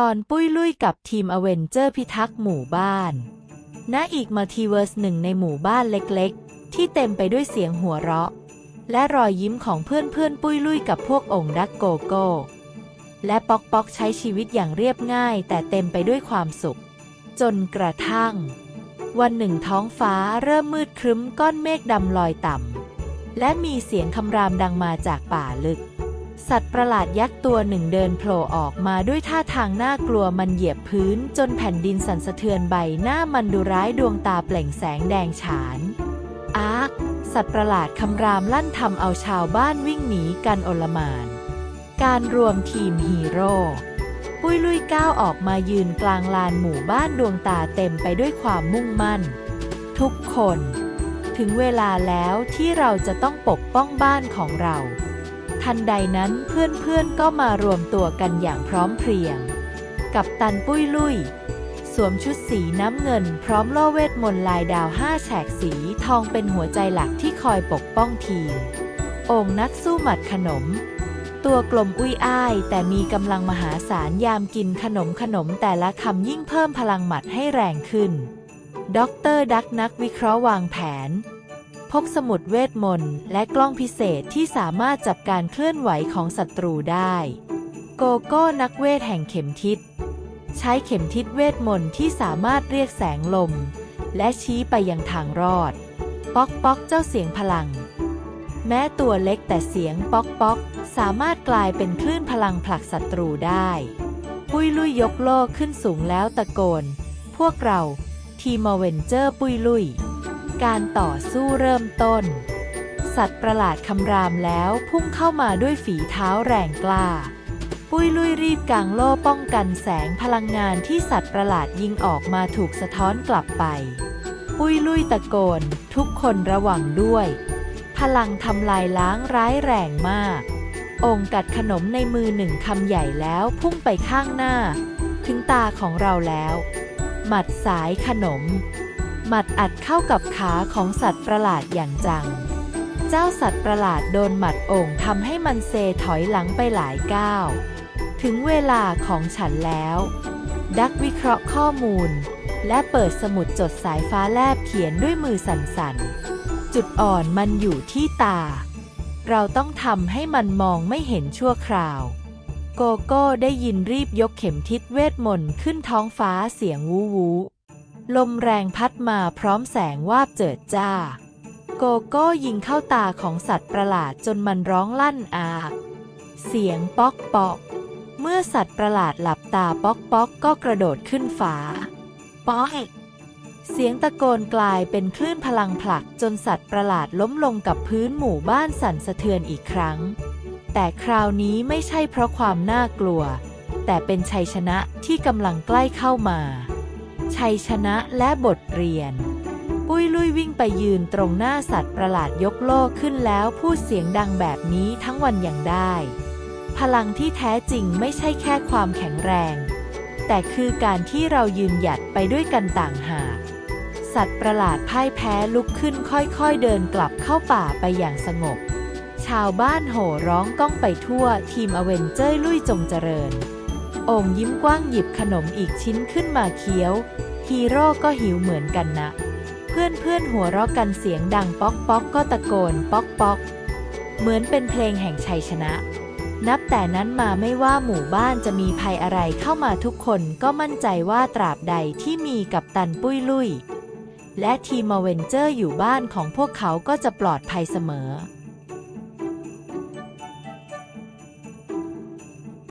ตอนปุ้ยลุยกับทีมอเวนเจอร์พิทักษ์หมู่บ้าน ณ อีกมัลติเวิร์สหนึ่งในหมู่บ้านเล็กๆ ที่เต็มไปด้วยเสียงหัวเราะ และรอยยิ้มของเพื่อนๆ ปุ้ยลุยกับพวกองค์ดักโกโก้ และป๊อกป๊อกใช้ชีวิตอย่างเรียบง่าย แต่เต็มไปด้วยความสุข จนกระทั่ง วันหนึ่งท้องฟ้าเริ่มมืดครึ้มก้อนเมฆดำลอยต่ำและมีเสียงคำรามดังมาจากป่าลึก สัตว์ประหลาดยักษ์ตัวหนึ่งเดินโผล่ออกมาด้วยท่าทางน่ากลัวมันเหยียบพื้นจนแผ่นดินสั่นสะเทือนใบหน้ามันดูร้ายดวงตาเปล่งแสงแดงฉานอาร์คสัตว์ประหลาดคำรามลั่นทำเอาชาวบ้านวิ่งหนีกันโอลมาน การรวมทีมฮีโร่ปุ้ยลุยก้าวออกมายืนกลางลานหมู่บ้านดวงตาเต็มไปด้วยความมุ่งมั่น ทุกคน ถึงเวลาแล้วที่เราจะต้องปกป้องบ้านของเรา ทันใดนั้นเพื่อนๆก็มารวมตัวกันอย่างพร้อมเพรียง กับตันปุ้ยลุย สวมชุดสีน้ำเงิน พร้อมโล่เวทมนต์ลายดาวห้าแฉกสีทองเป็นหัวใจหลักที่คอยปกป้องทีม องค์นักสู้หมัดขนม ตัวกลมอุ้ยอ้าย แต่มีกำลังมหาศาลยามกินขนมขนมแต่ละคำยิ่งเพิ่มพลังหมัดให้แรงขึ้นด็อกเตอร์ดักนักวิเคราะห์วางแผน พกสมุดเวทมนต์และกล้องพิเศษที่สามารถจับการเคลื่อนไหวของศัตรูได้ โกโก้นักเวทแห่งเข็มทิศ ใช้เข็มทิศเวทมนต์ที่สามารถเรียกแสงลม และชี้ไปยังทางรอด ป๊อกป๊อกเจ้าเสียงพลัง แม้ตัวเล็กแต่เสียงป๊อกป๊อกสามารถกลายเป็นคลื่นพลังผลักศัตรูได้ ปุยลุยยกโลกขึ้นสูงแล้วตะโกน พวกเราทีมเวนเจอร์ปุยลุย การต่อสู้เริ่มต้น สัตว์ประหลาดคำรามแล้วพุ่งเข้ามาด้วยฝีเท้าแรงกล้า ปุ้ยลุยรีบกางโล่ป้องกันแสงพลังงานที่สัตว์ประหลาดยิงออกมาถูกสะท้อนกลับไป ปุ้ยลุยตะโกน ทุกคนระวังด้วย พลังทำลายล้างร้ายแรงมาก องค์กัดขนมในมือหนึ่งคำใหญ่แล้วพุ่งไปข้างหน้า ถึงตาของเราแล้ว หมัดสายขนมหมัดอัด เข้ากับขาของสัตว์ประหลาดอย่างจัง เจ้าสัตว์ประหลาดโดนหมัดโอ่งทำให้มันเซถอยหลังไปหลายก้าว ถึงเวลาของฉันแล้ว ดักวิเคราะห์ข้อมูล และเปิดสมุดจดสายฟ้าแลบเขียนด้วยมือสั่นๆ จุดอ่อนมันอยู่ที่ตา เราต้องทำให้มันมองไม่เห็นชั่วคราว โกโก้ได้ยินรีบยกเข็มทิศเวทมนต์ขึ้นท้องฟ้าเสียงวูวู ลมแรงพัดมาพร้อมแสงวาบเจิดจ้า โกโก้ยิงเข้าตาของสัตว์ประหลาดจนมันร้องลั่นอา เสียงป๊อกป๊อกเมื่อสัตว์ประหลาดหลับตาป๊อกป๊อกก็กระโดดขึ้นฟ้าป๊อกเสียงตะโกนกลายเป็นคลื่นพลังผลักจนสัตว์ประหลาดล้มลงกับพื้นหมู่บ้านสั่นสะเทือนอีกครั้ง แต่คราวนี้ไม่ใช่เพราะความน่ากลัว แต่เป็นชัยชนะที่กำลังใกล้เข้ามา ชัยชนะและบทเรียน ปุ้ยลุยวิ่งไปยืนตรงหน้าสัตว์ประหลาดยกโลกขึ้นแล้วพูดเสียงดังแบบนี้ทั้งวันอย่างได้ พลังที่แท้จริงไม่ใช่แค่ความแข็งแรง แต่คือการที่เรายืนหยัดไปด้วยกันต่างหากสัตว์ประหลาดพ่ายแพ้ลุกขึ้นค่อยๆเดินกลับเข้าป่าไปอย่างสงบ ชาวบ้านโห่ร้องก้องไปทั่วทีมอเวนเจอร์ลุยจงเจริญ โอ่งยิ้มกว้างหยิบขนมอีกชิ้นขึ้นมาเคี้ยว ฮีโร่ก็หิวเหมือนกันนะ เพื่อนเพื่อนหัวเราะกันเสียงดังป๊อกป๊อกก็ตะโกนป๊อกป๊อก เหมือนเป็นเพลงแห่งชัยชนะ นับแต่นั้นมาไม่ว่าหมู่บ้านจะมีภัยอะไรเข้ามาทุกคนก็มั่นใจว่าตราบใดที่มีกับตันปุ้ยลุย และทีมอเวนเจอร์อยู่บ้านของพวกเขาก็จะปลอดภัยเสมอ